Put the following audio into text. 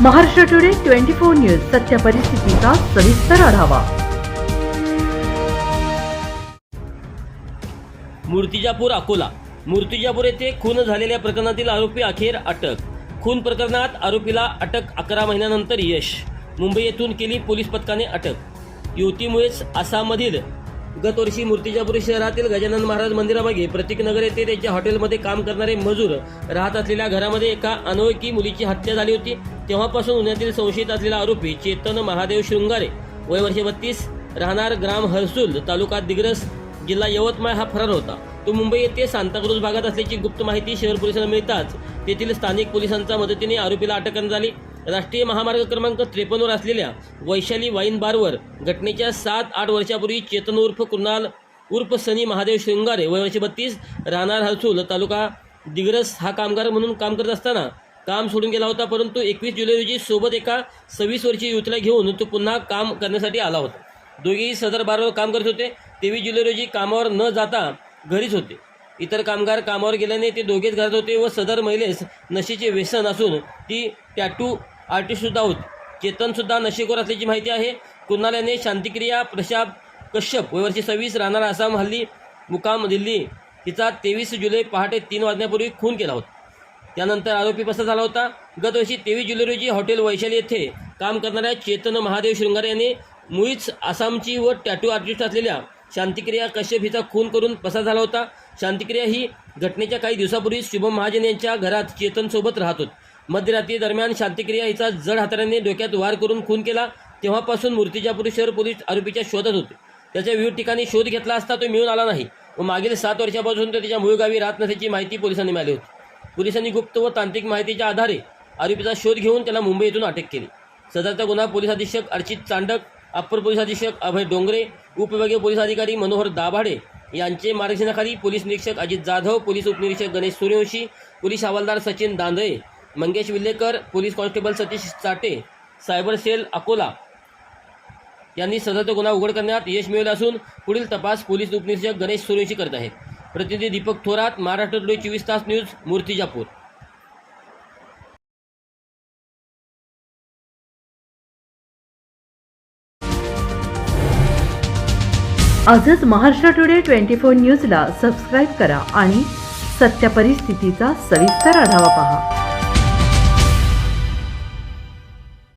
Maharashtra today twenty four news सत्य परिस्थितीचा सविस्तर आढावा. मूर्तिजापूर अकोला. मूर्तिजापूर येथे खून झालेल्या प्रकरणातील आरोपी अखेर अटक. खून प्रकरणात आरोपीला अटक अकरा महिन्यानंतर यश. मुंबई येथून केली पोलीस पथकाने अटक. युतीमुळेच आसाममधील गत वर्षी शहरातील गजानन महाराज मंदिरामागे प्रतीकनगर येथे त्यांच्या हॉटेलमध्ये काम करणारे मजूर राहत असलेल्या घरामध्ये एका अनोळखी मुलीची हत्या झाली होती. तेव्हापासून उन्हातील संशयित असलेला आरोपी चेतन महादेव शृंगारे वय वर्षे बत्तीस राहणार ग्राम हर्सुल तालुका दिग्रस जिल्हा यवतमाळ हा फरार होता. तो मुंबई येथे सांताक्रूज भागात असल्याची गुप्त माहिती शहर पोलिसांना मिळताच तेथील स्थानिक पोलिसांच्या मदतीने आरोपीला अटक करण्यात आली. राष्ट्रीय महामार्ग क्रमांक त्रेपन्नवर असलेल्या वैशाली वाईन बारवर घटनेच्या सात आठ वर्षापूर्वी चेतन उर्फ कुणाल उर्फ सनी महादेव शृंगारे वय वर्षे बत्तीस राहणार हरसूल तालुका दिग्रस हा कामगार म्हणून काम करत असताना काम सोडून गेला होता परंतु एकवीस जुलै रोजी सोबत एका सव्वीस वर्षीय युवतीला घेऊन तो पुन्हा काम करण्यासाठी आला होता. दोघेही सदर बारवर काम करत होते. तेवीस जुलै रोजी कामावर न जाता घरीच होते. इतर कामगार कामावर गेल्याने ते दोघेच घरात होते व सदर महिलेस नशेचे व्यसन असून ती टॅटू आर्टिस्टसुद्धा होत. चेतनसुद्धा नशेखोर असल्याची माहिती आहे. कुणाल याने शांतिक्रिया प्रशाप कश्यप वयवर्षी सव्वीस राहणार आसाम हल्ली मुकाम दिल्ली. तिचा तेवीस जुलै पहाटे तीन वाजण्यापूर्वी खून केला होता. त्यानंतर आरोपी पसार झाला होता. गतवर्षी तेवीस जुलै रोजी हॉटेल वैशाली येथे काम करणाऱ्या चेतन महादेव शृंगारे यांनी मुळीच आसामची व टॅटू आर्टिस्ट असलेल्या शांतिक्रिया कश्यप हिचा खून करून पसार झाला होता. शांतिक्रिया ही घटनेच्या काही दिवसापूर्वी शुभम महाजन यांच्या घरात चेतनसोबत राहत होती. मध्यरात्री दरम्यान शांतिक्रिया हिचा जड हाताऱ्यांनी डोक्यात वार करून खून केला. तेव्हापासून मूर्तिजापूर शहर पोलीस आरोपीच्या शोधात होते. त्याच्या विविध ठिकाणी शोध घेतला असता तो मिळून आला नाही. व मागील सात वर्षापासून तो त्याच्या मूळ गावी राहत नसल्याची माहिती पोलिसांनी मिळाली होती. पोलिसांनी गुप्त व तांत्रिक माहितीच्या आधारे आरोपीचा शोध घेऊन त्याला मुंबई येथून अटक केली. सदरचा गुन्हा पोलीस अधीक्षक अर्चित चांडक अप्पर पोलीस अधीक्षक अभय डोंगरे उपविभागीय पोलीस अधिकारी मनोहर दाभाडे यांचे मार्गदर्शनाखाली पोलीस निरीक्षक अजित जाधव पोलीस उपनिरीक्षक गणेश सूर्यवंशी पोलीस हवालदार Sachin Dandhale Mangesh Vilekar police constable Satish Chate cyber cell Akola यांनी सदर गुन्हा उघड करण्यात यश मिळवलं असून पुढील तपास पोलीस उपनिरीक्षक गणेश सुरेशी करत आहेत. प्रतिनिधी दीपक थोरात महाराष्ट्र टुडे चोवीस तास न्यूज मूर्तिजापूर. आजच महाराष्ट्र टुडे ट्वेंटी फोर न्यूजला सबस्क्राईब करा आणि सत्य परिस्थितीचा सविस्तर आढावा पहा.